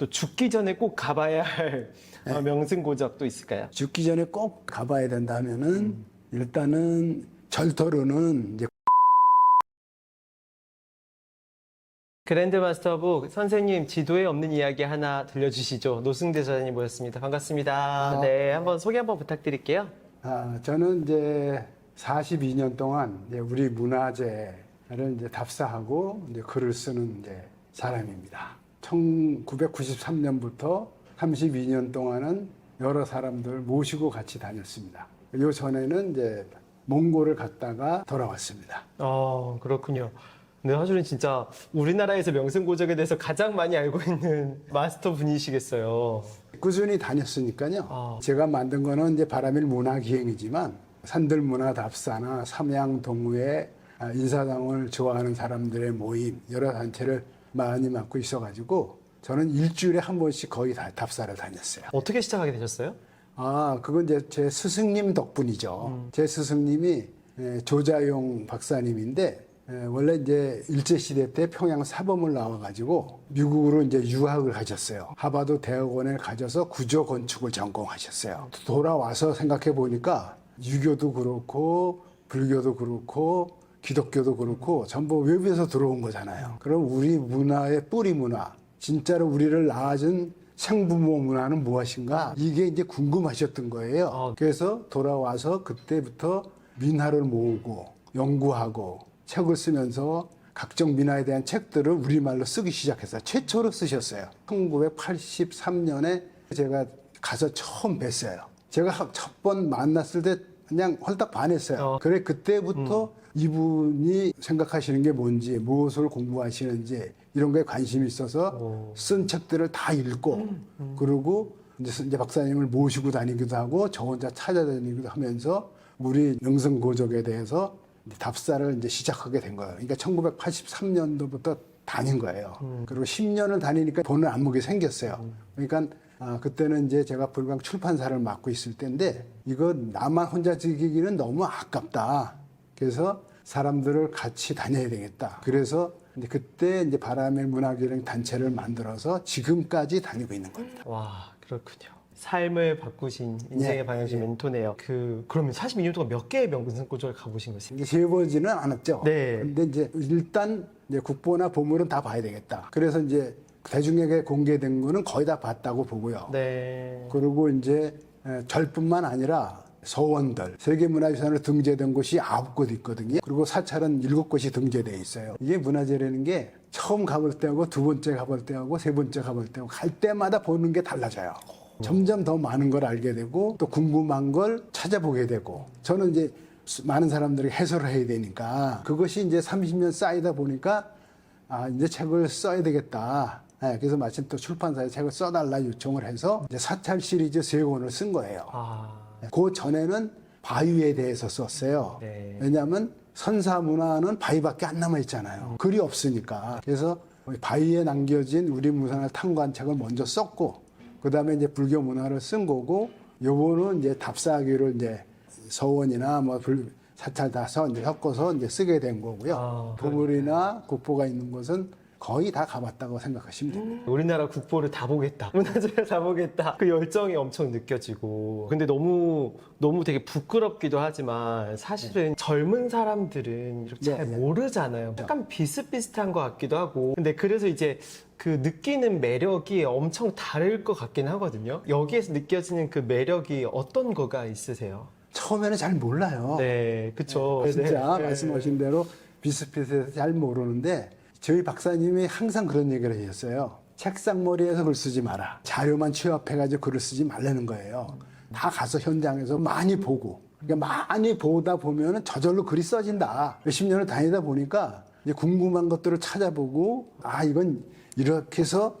또 죽기 전에 꼭 가봐야 할 네. 어, 명승고적도 있을까요? 죽기 전에 꼭 가봐야 된다 하면은 일단은 절도로는 이제 그랜드 마스터북 선생님 지도에 없는 이야기 하나 들려주시죠. 노승대 저자님 모셨습니다. 반갑습니다. 아. 네, 한번 소개 한번 부탁드릴게요. 아, 저는 이제 42년 동안 이제 우리 문화재를 이제 답사하고 이제 글을 쓰는 이제 사람입니다. 1993년부터 32년 동안은 여러 사람들 모시고 같이 다녔습니다. 요 전에는 이제 몽골을 갔다가 돌아왔습니다. 어, 그렇군요. 근데 사실은 진짜 우리나라에서 명승고적에 대해서 가장 많이 알고 있는 마스터 분이시겠어요. 꾸준히 다녔으니까요. 아. 제가 만든 거는 이제 바람일 문화기행이지만 산들 문화 답사나 삼양 동우회 아, 인사당을 좋아하는 사람들의 모임 여러 단체를 많이 맡고 있어가지고 저는 일주일에 한 번씩 거의 다 답사를 다녔어요. 어떻게 시작하게 되셨어요? 아, 그건 이제 제 스승님 덕분이죠. 제 스승님이 에, 조자용 박사님인데 에, 원래 이제 일제 시대 때 평양 사범을 나와가지고 미국으로 이제 유학을 가셨어요. 하버드 대학원에 가셔서 구조 건축을 전공하셨어요. 돌아와서 생각해 보니까 유교도 그렇고 불교도 그렇고 기독교도 그렇고 전부 외부에서 들어온 거잖아요. 그럼 우리 문화의 뿌리 문화, 진짜로 우리를 낳아준 생부모 문화는 무엇인가? 이게 이제 궁금하셨던 거예요. 아. 그래서 돌아와서 그때부터 민화를 모으고 연구하고 책을 쓰면서 각종 민화에 대한 책들을 우리말로 쓰기 시작했어요. 최초로 쓰셨어요. 1983년에 제가 가서 처음 뵀어요. 제가 첫 번 만났을 때 그냥 헐딱 반했어요. 어. 그래 그때부터 이분이 생각하시는 게 뭔지 무엇을 공부하시는지 이런 거에 관심이 있어서 오. 쓴 책들을 다 읽고 그리고 이제, 이제 박사님을 모시고 다니기도 하고 저 혼자 찾아다니기도 하면서 우리 명성고적에 대해서 이제 답사를 이제 시작하게 된 거예요. 그러니까 1983년도부터 다닌 거예요. 그리고 10년을 다니니까 보는 안목이 생겼어요. 그러니까 아, 그때는 이제 제가 불광 출판사를 맡고 있을 때인데 이거 나만 혼자 즐기기는 너무 아깝다. 그래서 사람들을 같이 다녀야 되겠다. 그래서 이제 그때 이제 바람의 문화기행 단체를 만들어서 지금까지 다니고 있는 겁니다. 와, 그렇군요. 삶을 바꾸신 인생의 예, 방향신 예. 멘토네요. 그 그러면 42년 동안 몇 개의 명승고적을 가보신 거세요? 이게 재보지는 않았죠. 네. 근데 이제 일단 이제 국보나 보물은 다 봐야 되겠다. 그래서 이제 대중에게 공개된 거는 거의 다 봤다고 보고요. 네. 그리고 이제 에, 절뿐만 아니라 서원들 세계문화유산으로 등재된 곳이 아홉 곳 있거든요. 그리고 사찰은 일곱 곳이 등재돼 있어요. 이게 문화재라는 게 처음 가볼 때하고 두 번째 가볼 때하고 세 번째 가볼 때하고 갈 때마다 보는 게 달라져요. 점점 더 많은 걸 알게 되고 또 궁금한 걸 찾아보게 되고 저는 이제 수- 많은 사람들이 해설을 해야 되니까 그것이 이제 30년 쌓이다 보니까 아, 이제 책을 써야 되겠다. 예, 그래서 마침 또 출판사에 책을 써달라 요청을 해서 이제 사찰 시리즈 세 권을 쓴 거예요. 아, 그 전에는 바위에 대해서 썼어요. 네. 왜냐하면 선사 문화는 바위밖에 안 남아 있잖아요. 글이 없으니까. 그래서 바위에 남겨진 우리 문화를 탐구한 책을 먼저 썼고, 그 다음에 이제 불교 문화를 쓴 거고, 요거는 이제 답사하기로 이제 서원이나 뭐 불, 사찰 다서 이제 섞어서 이제 쓰게 된 거고요. 아, 보물이나 국보가 있는 곳은 거의 다 가봤다고 생각하시면 됩니다. 우리나라 국보를 다 보겠다. 문화재를 다 보겠다. 그 열정이 엄청 느껴지고. 근데 너무, 너무 되게 부끄럽기도 하지만 사실은 젊은 사람들은 이렇게 잘 네, 네. 모르잖아요. 약간 비슷비슷한 것 같기도 하고. 근데 그래서 이제 그 느끼는 매력이 엄청 다를 것 같긴 하거든요. 여기에서 느껴지는 그 매력이 어떤 거가 있으세요? 처음에는 잘 몰라요. 네, 그쵸. 진짜 네. 말씀하신 대로 비슷비슷해서 잘 모르는데 저희 박사님이 항상 그런 얘기를 하셨어요. 책상머리에서 글 쓰지 마라. 자료만 취합해가지고 글을 쓰지 말라는 거예요. 다 가서 현장에서 많이 보고 그러니까 많이 보다 보면은 저절로 글이 써진다. 몇십 년을 다니다 보니까 이제 궁금한 것들을 찾아보고 아 이건 이렇게 해서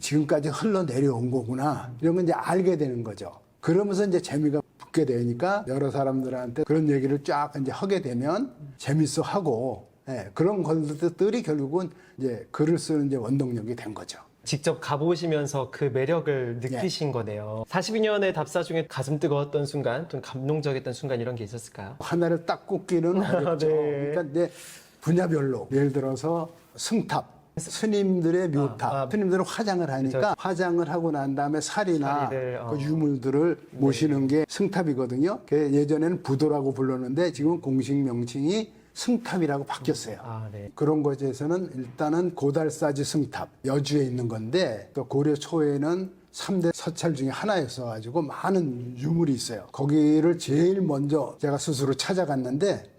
지금까지 흘러내려온 거구나. 이런 건 이제 알게 되는 거죠. 그러면서 이제 재미가 붙게 되니까 여러 사람들한테 그런 얘기를 쫙 이제 하게 되면 재밌어 하고 예, 그런 것들이 결국은 이제 글을 쓰는 이제 원동력이 된 거죠. 직접 가보시면서 그 매력을 느끼신 예. 거네요. 42년의 답사 중에 가슴 뜨거웠던 순간, 좀 감동적이었던 순간 이런 게 있었을까요? 하나를 딱 꼽기는 어렵죠. 네. 그러니까 이제 분야별로 예를 들어서 승탑 스님들의 묘탑, 아, 아. 스님들은 화장을 하니까 화장을 하고 난 다음에 살이나 사리를, 어. 네. 그 유물들을 모시는 게 승탑이거든요. 그 예전에는 부도라고 불렀는데 지금 공식 명칭이 승탑이라고 바뀌었어요. 아, 네. 그런 것에서는 일단은 고달사지 승탑 여주에 있는 건데 또 고려 초에는 삼대 서찰 중에 하나였어 가지고 많은 유물이 있어요. 거기를 제일 먼저 제가 스스로 찾아갔는데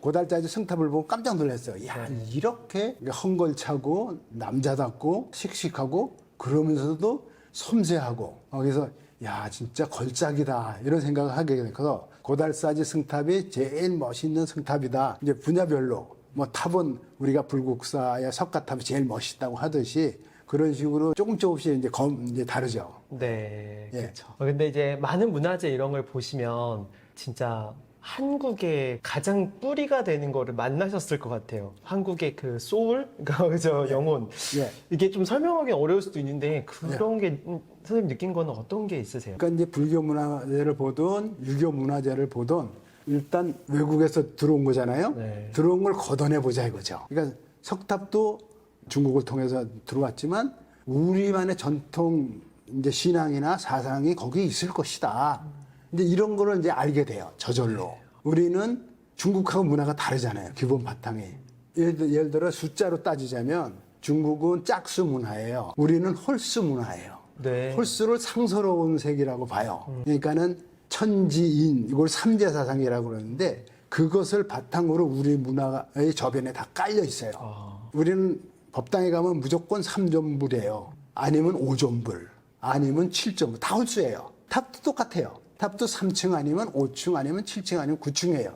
고달사지 승탑을 보고 깜짝 놀랐어요. 야, 이렇게 헝걸차고 남자답고 씩씩하고 그러면서도 섬세하고 어, 그래서 야, 진짜 걸작이다. 이런 생각을 하게 돼서 고달사지 승탑이 제일 멋있는 승탑이다. 이제 분야별로 뭐 탑은 우리가 불국사의 석가탑이 제일 멋있다고 하듯이 그런 식으로 조금 조금씩 이제 검 이제 다르죠. 네, 예. 그렇죠. 근데 이제 많은 문화재 이런 걸 보시면 진짜 한국의 가장 뿌리가 되는 거를 만나셨을 것 같아요. 한국의 그 소울, 그죠 영혼. 예. 이게 좀 설명하기 어려울 수도 있는데 그런 게 음, 선생님 느낀 거는 어떤 게 있으세요? 그러니까 이제 불교 문화재를 보든 유교 문화재를 보든 일단 외국에서 들어온 거잖아요. 네. 들어온 걸 걷어내 보자 이거죠. 그러니까 석탑도 중국을 통해서 들어왔지만 우리만의 전통 이제 신앙이나 사상이 거기 있을 것이다. 이제 이런 거를 이제 알게 돼요. 저절로. 우리는 중국하고 문화가 다르잖아요. 기본 바탕이. 예를, 들어 숫자로 따지자면 중국은 짝수 문화예요. 우리는 홀수 문화예요. 네. 홀수를 상서로운 색이라고 봐요. 그러니까는 천지인 이걸 삼재 사상이라고 그러는데 그것을 바탕으로 우리 문화의 저변에 다 깔려 있어요. 우리는 법당에 가면 무조건 삼존불이에요. 아니면 오존불, 아니면 칠존불 다 홀수예요. 탑도 똑같아요. 탑도 3층 아니면 5층 아니면 7층 아니면 9층이에요.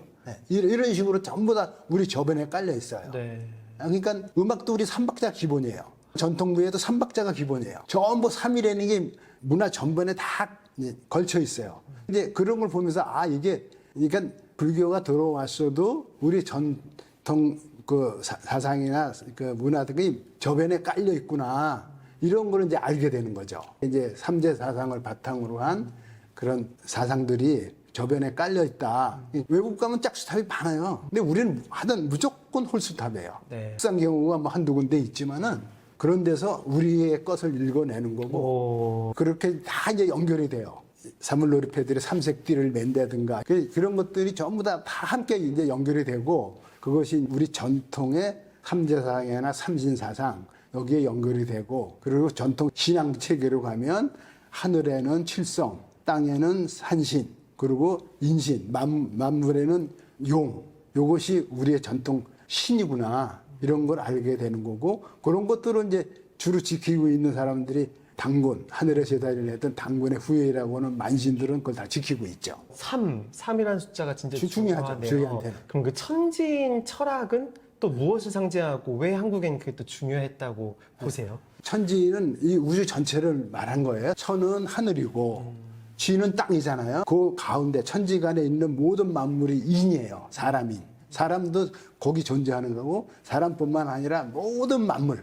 이런 식으로 전부 다 우리 저변에 깔려 있어요. 네. 아, 그러니까 음악도 우리 삼박자 기본이에요. 전통부에도 삼박자가 기본이에요. 전부 삼이라는 게 문화 전반에 다 이제 걸쳐 있어요. 근데 그런 걸 보면서 아 이게 그러니까 불교가 들어왔어도 우리 전통 그 사- 사상이나 그 문화들이 저변에 깔려 있구나 이런 거를 이제 알게 되는 거죠. 이제 삼재 사상을 바탕으로 한 그런 사상들이 저변에 깔려 있다. 외국 가면 짝수탑이 많아요. 근데 우리는 하던 무조건 홀수탑이에요. 네. 특수한 경우가 뭐 한두 군데 있지만은 그런 데서 우리의 것을 읽어내는 거고 오, 그렇게 다 이제 연결이 돼요. 사물놀이패들이 삼색띠를 맨다든가 그- 그런 것들이 전부 다, 다 함께 이제 연결이 되고 그것이 우리 전통의 삼재사상이나 삼신사상 여기에 연결이 되고 그리고 전통 신앙 체계로 가면 하늘에는 칠성, 땅에는 산신, 그리고 인신, 만, 만물에는 용. 요것이 우리의 전통 신이구나. 이런 걸 알게 되는 거고 그런 것들을 이제 주로 지키고 있는 사람들이 당군, 하늘의 제단을 했던 당군의 후예라고 하는 만신들은 그걸 다 지키고 있죠. 3, 3이라는 숫자가 진짜 주- 중요하죠. 저희한테는. 그럼 그 천지인 철학은 또 무엇을 상징하고 왜 한국엔 그게 또 중요했다고 보세요? 천지는 이 우주 전체를 말한 거예요. 천은 하늘이고 지는 땅이잖아요. 그 가운데 천지간에 있는 모든 만물이 인이에요. 사람이. 사람도 거기 존재하는 거고 사람뿐만 아니라 모든 만물.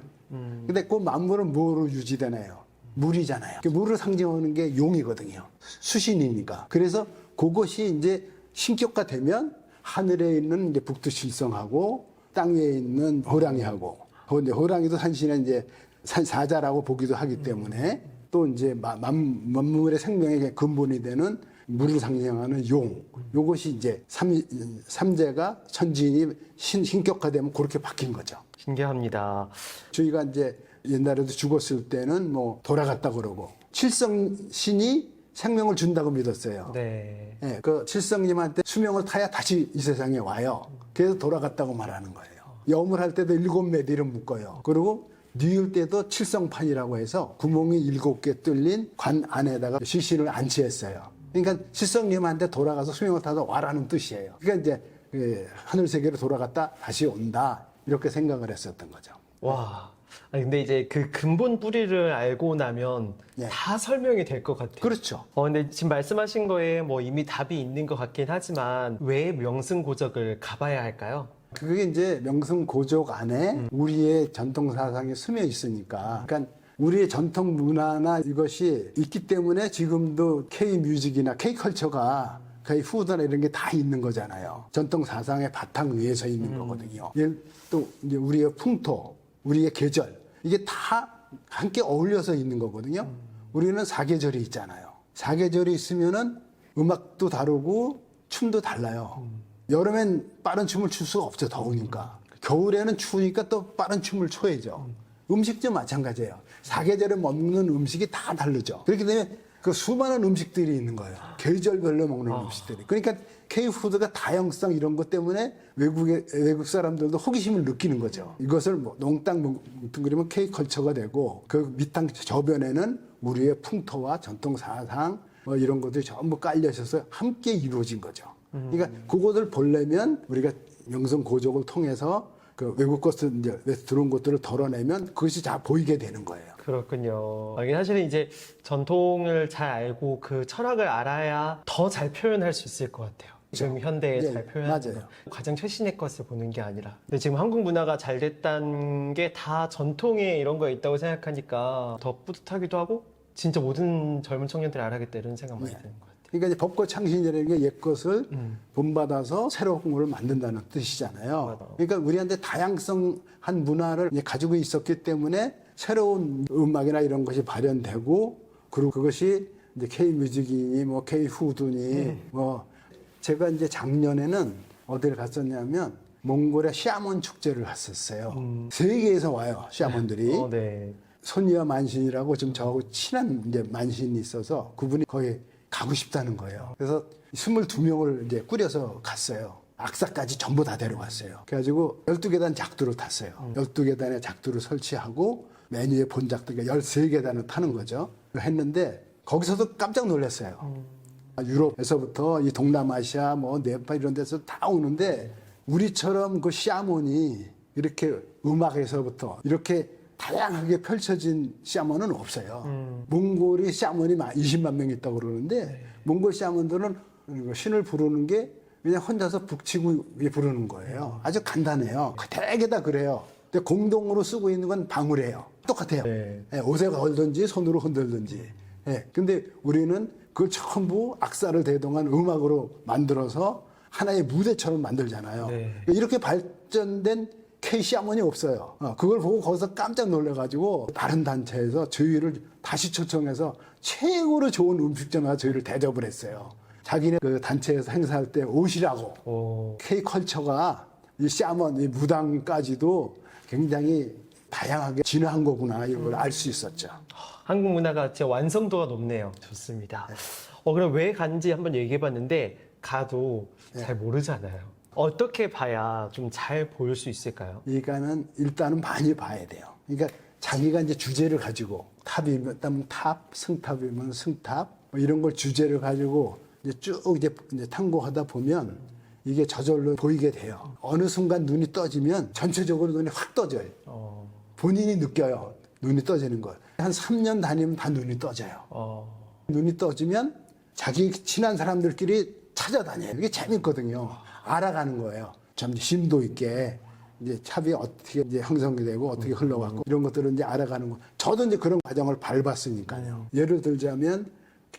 근데 그 만물은 뭐로 유지되나요? 물이잖아요. 그 물을 상징하는 게 용이거든요. 수신이니까. 그래서 그것이 이제 신격화되면 하늘에 있는 이제 북두칠성하고 땅에 있는 호랑이하고 호- 이제 호랑이도 산신의 이제 산- 사자라고 보기도 하기 때문에 또 이제 만물의 생명의 근본이 되는 물을 상징하는 용. 요것이 이제 삼, 삼재가 천지인이 신, 신격화되면 그렇게 바뀐 거죠. 신기합니다. 저희가 이제 옛날에도 죽었을 때는 뭐 돌아갔다 그러고 칠성신이 생명을 준다고 믿었어요. 네. 예, 그 칠성님한테 수명을 타야 다시 이 세상에 와요. 그래서 돌아갔다고 말하는 거예요. 염을 할 때도 일곱 메디를 묶어요. 그리고 뉘을 때도 칠성판이라고 해서 구멍이 일곱 개 뚫린 관 안에다가 시신을 안치했어요. 그러니까 칠성님한테 돌아가서 수명을 타서 와라는 뜻이에요. 그러니까 이제 그 하늘 세계로 돌아갔다 다시 온다 이렇게 생각을 했었던 거죠. 와. 아니, 근데 이제 그 근본 뿌리를 알고 나면 예. 다 설명이 될 것 같아요. 그렇죠. 어, 근데 지금 말씀하신 거에 뭐 이미 답이 있는 것 같긴 하지만 왜 명승고적을 가봐야 할까요? 그게 이제 명승 고족 안에 우리의 전통 사상이 스며 있으니까. 그러니까 우리의 전통 문화나 이것이 있기 때문에 지금도 K 뮤직이나 K 컬처가 거의 푸드나 이런 게 다 있는 거잖아요. 전통 사상의 바탕 위에 서 있는 거거든요. 예를 또 이제 우리의 풍토, 우리의 계절 이게 다 함께 어울려서 있는 거거든요. 우리는 사계절이 있잖아요. 사계절이 있으면은 음악도 다르고 춤도 달라요. 여름엔 빠른 춤을 출 수가 없죠. 더우니까. 겨울에는 추우니까 또 빠른 춤을 춰야죠. 음식도 마찬가지예요. 사계절에 먹는 음식이 다 다르죠. 그렇기 때문에 그 수많은 음식들이 있는 거예요. 계절별로 먹는 음식들이. 그러니까 K푸드가 다양성 이런 것 때문에 외국의, 외국 사람들도 호기심을 느끼는 거죠. 이것을 뭐 농땅 뭉뚱그리면 K컬처가 되고 그 밑장 저변에는 우리의 풍토와 전통 사상 뭐 이런 것들이 전부 깔려 있어서 함께 이루어진 거죠. 그러니까 그것을 보려면 우리가 명성 고족을 통해서 그 외국 것을 이제 들어온 것들을 덜어내면 그것이 다 보이게 되는 거예요. 그렇군요. 아, 이게 사실은 이제 전통을 잘 알고 그 철학을 알아야 더 잘 표현할 수 있을 것 같아요. 지금 현대에 예, 잘 표현하는 맞아요. 거. 가장 최신의 것을 보는 게 아니라. 근데 지금 한국 문화가 잘 됐다는 게 다 전통에 이런 거에 있다고 생각하니까 더 뿌듯하기도 하고 진짜 모든 젊은 청년들이 알아야겠다 이런 생각 많이 드는 것 같아요. 그러니까 이제 법과 창신이라는 게 옛 것을 음. 본받아서 새로운 걸 만든다는 뜻이잖아요. 맞아. 그러니까 우리한테 다양성한 문화를 가지고 있었기 때문에 새로운 음악이나 이런 것이 발현되고 그리고 그것이 이제 K 뮤직이니 뭐 K 후드니 음. 뭐 제가 이제 작년에는 어디를 갔었냐면 몽골의 샤먼 축제를 갔었어요. 세계에서 와요. 음. 어, 네. 손이와 만신이라고 지금 저하고 친한 이제 만신이 있어서 그분이 거기 가고 싶다는 거예요. 그래서 22명을 이제 꾸려서 갔어요. 악사까지 전부 다 데려갔어요. 그래가지고 12계단 작두를 탔어요. 12계단의 작두를 설치하고 메뉴의 본작두, 그러니까 13계단을 타는 거죠. 했는데 거기서도 깜짝 놀랐어요. 유럽에서부터 이 동남아시아, 뭐 네팔 이런 데서 다 오는데 우리처럼 그 샤몬이 이렇게 음악에서부터 이렇게 다양하게 펼쳐진 샤먼은 없어요. 몽골이 샤먼이 20만 명 있다고 그러는데 몽골 샤먼들은 그 신을 부르는 게 그냥 혼자서 북치고 부르는 거예요. 아주 간단해요. 되게 다 그래요. 근데 공동으로 쓰고 있는 건 방울이에요. 똑같아요. 네. 예, 옷에 걸든지 손으로 흔들든지. 예, 근데 우리는 그걸 전부 악사를 대동한 음악으로 만들어서 하나의 무대처럼 만들잖아요. 네. 이렇게 발전된 K시아몬이 없어요. 어, 그걸 보고 거기서 깜짝 놀래가지고 다른 단체에서 저희를 다시 초청해서 최고로 좋은 음식점에서 저희를 대접을 했어요. 자기네 그 단체에서 행사할 때 오시라고. 오. K컬처가 이 샤먼, 이 무당까지도 굉장히 다양하게 진화한 거구나 이런 걸 알 수 있었죠. 한국 문화가 진짜 완성도가 높네요. 좋습니다. 어, 그럼 왜 간지 한번 얘기해 봤는데 가도 네. 잘 모르잖아요. 어떻게 봐야 좀 잘 보일 수 있을까요? 그러니까는 일단은 많이 봐야 돼요. 그러니까 자기가 이제 주제를 가지고 탑이면 탑, 승탑이면 승탑 뭐 이런 걸 주제를 가지고 이제 쭉 이제, 이제 탐구하다 보면 이게 저절로 보이게 돼요. 어느 순간 눈이 떠지면 전체적으로 눈이 확 떠져요. 어, 본인이 느껴요. 눈이 떠지는 걸. 한 3년 다니면 다 눈이 떠져요. 어, 눈이 떠지면 자기 친한 사람들끼리 찾아다녀요. 이게 재밌거든요. 알아가는 거예요. 좀 심도 있게 이제 찹이 어떻게 이제 형성이 되고 어떻게 흘러가고 이런 것들을 이제 알아가는 거. 저도 이제 그런 과정을 밟았으니까요. 예를 들자면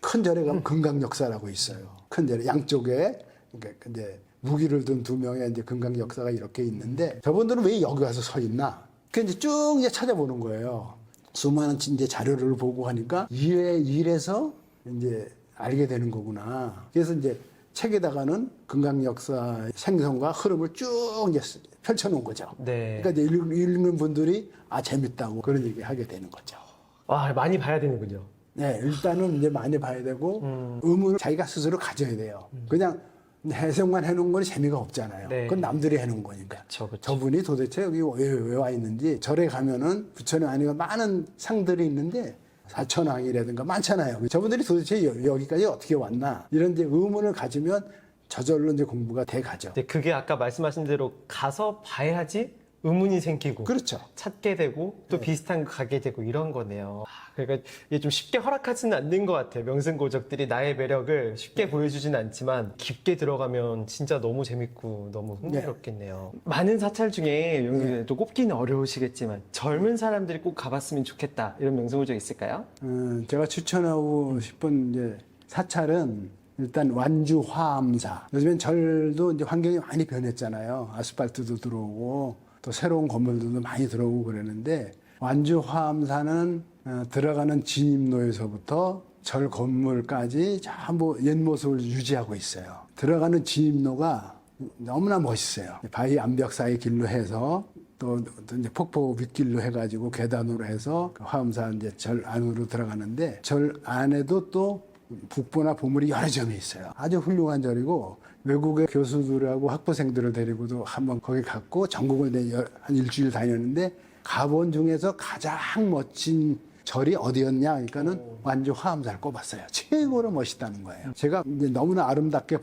큰 절에 가면 금강 역사라고 있어요. 큰 절에 양쪽에 그러니까 이제 무기를 든 두 명의 이제 금강 역사가 이렇게 있는데 저분들은 왜 여기 와서 서 있나? 그 이제 쭉 이제 찾아보는 거예요. 수많은 이제 자료를 보고 하니까 일에 일에서 이제 알게 되는 거구나. 그래서 이제 책에다가는 금강 역사 생성과 흐름을 쭉 이제 펼쳐놓은 거죠. 네. 그러니까 이제 읽- 읽는 분들이 아 재밌다고 그런 얘기 하게 되는 거죠. 와 많이 봐야 되는군요. 네, 일단은 이제 많이 봐야 되고 의문을 자기가 스스로 가져야 돼요. 그냥 해석만 해놓은 건 재미가 없잖아요. 네. 그건 남들이 해놓은 거니까. 그쵸, 그쵸. 저분이 도대체 여기 왜 와 있는지 절에 가면은 부처님 아니면 많은 상들이 있는데 사천왕이라든가 많잖아요. 저분들이 도대체 여- 여기까지 어떻게 왔나 이런 이제 의문을 가지면 저절로 이제 공부가 돼 가죠. 근데 그게 아까 말씀하신 대로 가서 봐야지 의문이 생기고 그렇죠. 찾게 되고 또 비슷한 거 가게 되고 이런 거네요. 아, 그러니까 이게 좀 쉽게 허락하지는 않는 것 같아요. 명승고적들이 나의 매력을 쉽게 보여주진 않지만 깊게 들어가면 진짜 너무 재밌고 너무 흥미롭겠네요. 많은 사찰 중에 명승고적 꼽기는 어려우시겠지만 젊은 사람들이 꼭 가봤으면 좋겠다 이런 명승고적 있을까요? 음, 제가 추천하고 싶은 이제 사찰은 일단 완주 화암사. 요즘엔 절도 이제 환경이 많이 변했잖아요. 아스팔트도 들어오고 또 새로운 건물들도 많이 들어오고 그러는데 완주 화암사는 어, 들어가는 진입로에서부터 절 건물까지 전부 옛 모습을 유지하고 있어요. 들어가는 진입로가 너무나 멋있어요. 바위 암벽 사이 길로 해서 또, 또 이제 폭포 윗길로 해가지고 계단으로 해서 그 화엄사 이제 절 안으로 들어가는데 절 안에도 또 북보나 보물이 여러 점이 있어요. 아주 훌륭한 절이고 외국의 교수들하고 학부생들을 데리고도 한번 거기 갔고 전국을 한 일주일 다녔는데 가본 중에서 가장 멋진 절이 어디였냐? 그러니까는 완주 화엄사를 꼽았어요. 최고로 멋있다는 거예요. 제가 이제 너무나 아름답게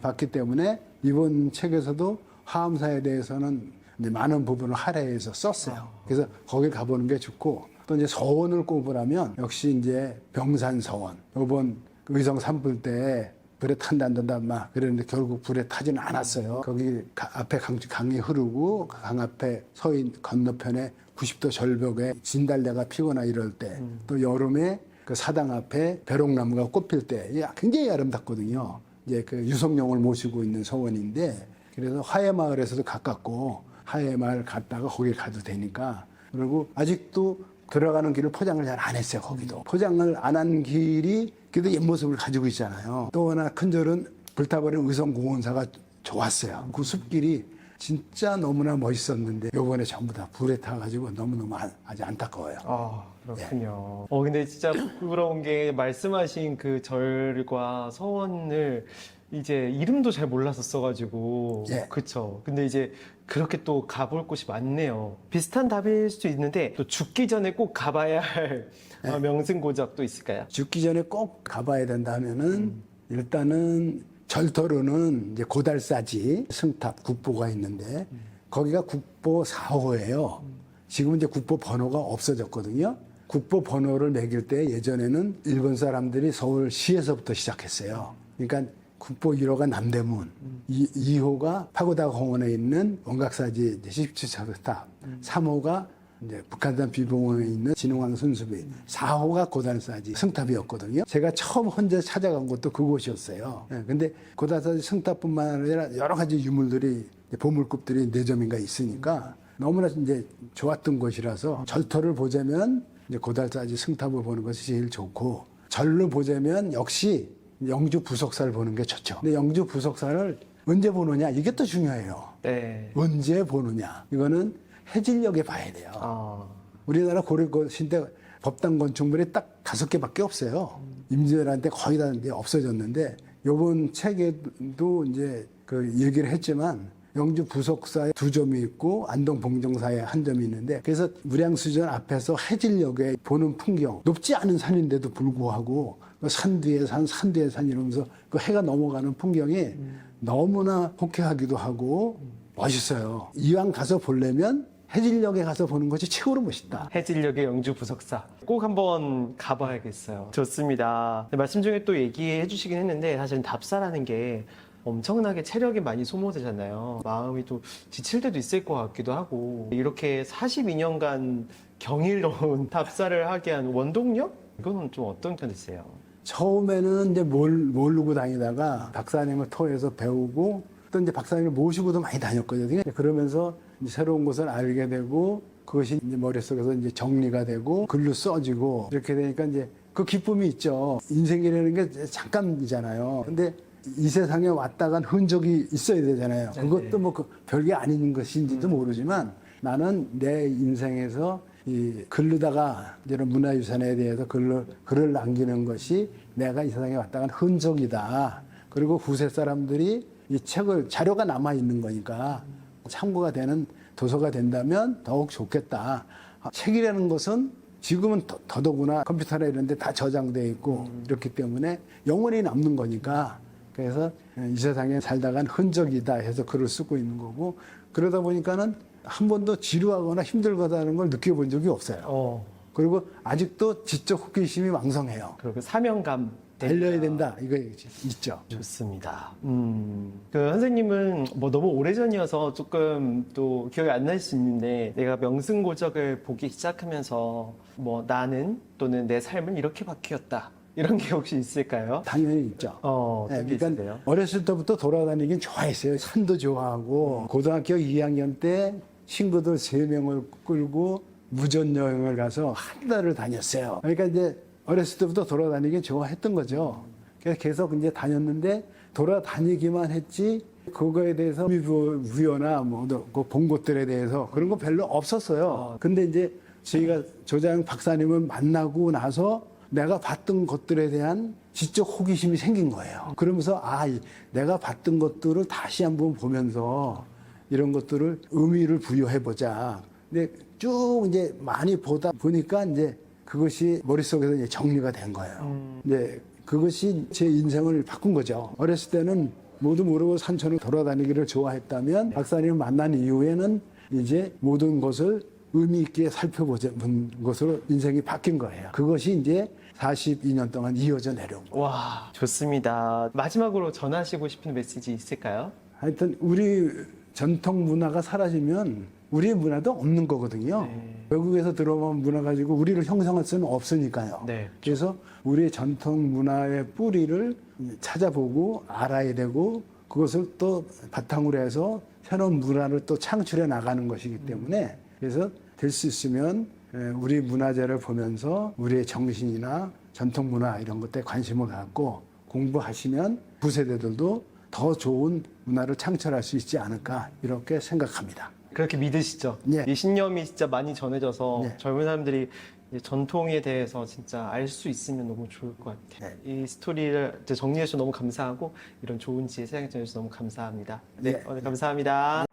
봤기 때문에 이번 책에서도 화엄사에 대해서는 이제 많은 부분을 할애해서 썼어요. 그래서 거기 가보는 게 좋고 또 이제 서원을 꼽으라면 역시 이제 병산 서원. 이번 의성 산불 때 불에 탄다 안 탄다 막 그랬는데 결국 불에 타지는 않았어요. 거기 가- 앞에 강, 강이 흐르고 그강 앞에 서인 건너편에 90도 절벽에 진달래가 피거나 이럴 때 또 여름에 그 사당 앞에 벼롱나무가 꽃필 때 굉장히 아름답거든요. 이제 그 유성룡을 모시고 있는 서원인데 그래서 화해마을에서도 가깝고 화해마을 갔다가 거기 가도 되니까 그리고 아직도 들어가는 길을 포장을 잘 안 했어요 거기도 포장을 안 한 길이 그래도 옛 모습을 가지고 있잖아요. 또 하나 큰 절은 불타버린 의성공원사가 좋았어요. 그 숲길이 진짜 너무나 멋있었는데 요번에 전부 다 불에 타가지고 너무너무 안- 아주 안타까워요. 아, 그렇군요. 어, 근데 진짜 부끄러운 게 말씀하신 그 절과 서원을 이제 이름도 잘 몰랐었어가지고. 예. 그쵸. 근데 이제 그렇게 또 가볼 곳이 많네요. 비슷한 답일 수도 있는데 또 죽기 전에 꼭 가봐야 할 어, 명승고적도 있을까요? 죽기 전에 꼭 가봐야 된다 하면은 일단은 절터로는 이제 고달사지 승탑 국보가 있는데 거기가 국보 4호예요. 지금 이제 국보 번호가 없어졌거든요. 국보 번호를 매길 때 예전에는 일본 사람들이 서울시에서부터 시작했어요. 그러니까 국보 1호가 남대문, 이 2호가 파고다 공원에 있는 원각사지 17차 스탑, 3호가 이제 북한산 비봉원에 있는 진흥왕 순수비 4호가 고단사지 승탑이었거든요. 제가 처음 혼자 찾아간 곳도 그곳이었어요. 예, 근데 고단사지 승탑뿐만 아니라 여러 가지 유물들이 보물급들이 네 점인가 있으니까 너무나 이제 좋았던 곳이라서 절터를 보자면 이제 고달사지 승탑을 보는 것이 제일 좋고 절로 보자면 역시 영주 부석사를 보는 게 좋죠. 근데 영주 부석사를 언제 보느냐 이게 또 중요해요. 네. 언제 보느냐 이거는 해질녘에 봐야 돼요. 아, 우리나라 고려시대 법당 건축물이 딱 다섯 개밖에 없어요. 임진왜란때 거의 다 없어졌는데 요번 책에도 이제 그 얘기를 했지만 영주 부석사에 두 점이 있고 안동 봉정사에 한 점이 있는데 그래서 무량수전 앞에서 해질녘에 보는 풍경 높지 않은 산인데도 불구하고 그 산 뒤에 산, 산 뒤에 산 이러면서 그 해가 넘어가는 풍경이 너무나 호쾌하기도 하고 멋있어요. 이왕 가서 보려면 해질녘에 가서 보는 것이 최고로 멋있다. 해질녘의 영주 부석사 꼭 한번 가봐야겠어요. 좋습니다. 네, 말씀 중에 또 얘기해 주시긴 했는데 사실 답사라는 게 엄청나게 체력이 많이 소모되잖아요. 마음이 또 지칠 때도 있을 것 같기도 하고 이렇게 42년간 경이로운 답사를 하게 한 원동력? 이거는 좀 어떤 편이세요? 처음에는 이제 몰, 모르고 다니다가 박사님을 통해서 배우고 또 이제 박사님을 모시고도 많이 다녔거든요. 그러면서 이제 새로운 것을 알게 되고 그것이 이제 머릿속에서 이제 정리가 되고 글로 써지고 이렇게 되니까 이제 그 기쁨이 있죠. 인생이라는 게 잠깐이잖아요. 근데 이 세상에 왔다 간 흔적이 있어야 되잖아요. 그것도 뭐 그 별게 아닌 것인지도 모르지만 나는 내 인생에서 이 글르다가 이런 문화유산에 대해서 글을, 글을 남기는 것이 내가 이 세상에 왔다 간 흔적이다. 그리고 후세 사람들이 이 책을 자료가 남아 있는 거니까 참고가 되는 도서가 된다면 더욱 좋겠다. 아, 책이라는 것은 지금은 더, 더더구나 컴퓨터나 이런 데 다 저장돼 있고 이렇기 때문에 영원히 남는 거니까 그래서 이 세상에 살다 간 흔적이다 해서 글을 쓰고 있는 거고 그러다 보니까는 한 번도 지루하거나 힘들거다는 걸 느껴본 적이 없어요. 어, 그리고 아직도 지적 호기심이 왕성해요. 그리고 사명감 달려야 된다. 이거 있죠. 좋습니다. 음, 그 선생님은 뭐 너무 오래전이어서 조금 또 기억이 안 날 수 있는데 내가 명승고적을 보기 시작하면서 뭐 나는 또는 내 삶은 이렇게 바뀌었다. 이런 게 혹시 있을까요? 당연히 있죠. 어, 네, 그러니까 있으세요? 어렸을 때부터 돌아다니긴 좋아했어요. 산도 좋아하고 고등학교 2학년 때 친구들 3명을 끌고 무전 여행을 가서 한 달을 다녔어요. 그러니까 이제 어렸을 때부터 돌아다니기 좋아했던 거죠. 그래서 계속 이제 다녔는데 돌아다니기만 했지 그거에 대해서 부여나 뭐본 것들에 대해서 그런 거 별로 없었어요. 근데 이제 저희가 조장 박사님을 만나고 나서 내가 봤던 것들에 대한 지적 호기심이 생긴 거예요. 그러면서 아, 이 내가 봤던 것들을 다시 한번 보면서 이런 것들을 의미를 부여해 보자. 근데 쭉 이제 많이 보다 보니까 이제 그것이 머릿속에서 이제 정리가 된 거예요. 이제 그것이 제 인생을 바꾼 거죠. 어렸을 때는 모두 모르고 산천을 돌아다니기를 좋아했다면 박사님을 만난 이후에는 이제 모든 것을 의미 있게 살펴보는 것으로 인생이 바뀐 거예요. 그것이 이제 42년 동안 이어져 내려온 거예요. 와, 좋습니다. 마지막으로 전하시고 싶은 메시지 있을까요? 하여튼 우리 전통 문화가 사라지면 우리의 문화도 없는 거거든요. 네. 외국에서 들어온 문화 가지고 우리를 형성할 수는 없으니까요. 네. 그래서 우리의 전통 문화의 뿌리를 찾아보고 알아야 되고 그것을 또 바탕으로 해서 새로운 문화를 또 창출해 나가는 것이기 때문에 그래서 될 수 있으면 에, 우리 문화재를 보면서 우리의 정신이나 전통 문화 이런 것에 관심을 갖고 공부하시면 부세대들도 더 좋은 문화를 창출할 수 있지 않을까 이렇게 생각합니다. 그렇게 믿으시죠? 네. 이 신념이 진짜 많이 전해져서 네. 젊은 사람들이 이제 전통에 대해서 진짜 알 수 있으면 너무 좋을 것 같아요. 이 스토리를 이제 정리해주셔서 너무 감사하고 이런 좋은 지혜 생각해 주셔서 너무 감사합니다. 네, 네. 오늘 감사합니다.